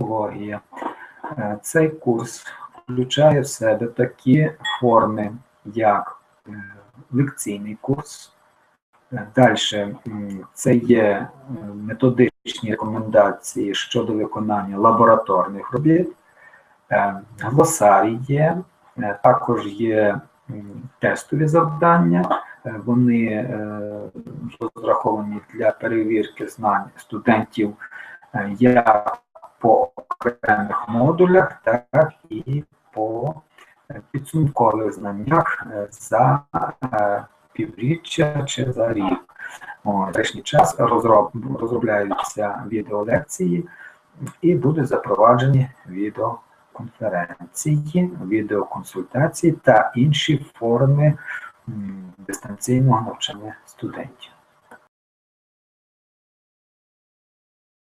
методологія. Е, Цей курс включає в себе такі форми, як е, лекційний курс. Далі це є е, методичні рекомендації щодо виконання лабораторних робіт, Е, глосарій є, е, також є тестові завдання. Е, Вони е, розраховані для перевірки знань студентів е, як по окремих модулях, так і по е, підсумкових знаннях е, за е, півріччя чи за рік. Теперішній час розроб, розробляються відеолекції і будуть запроваджені відеоконференції, відеоконсультації та інші форми дистанційного навчання студентів.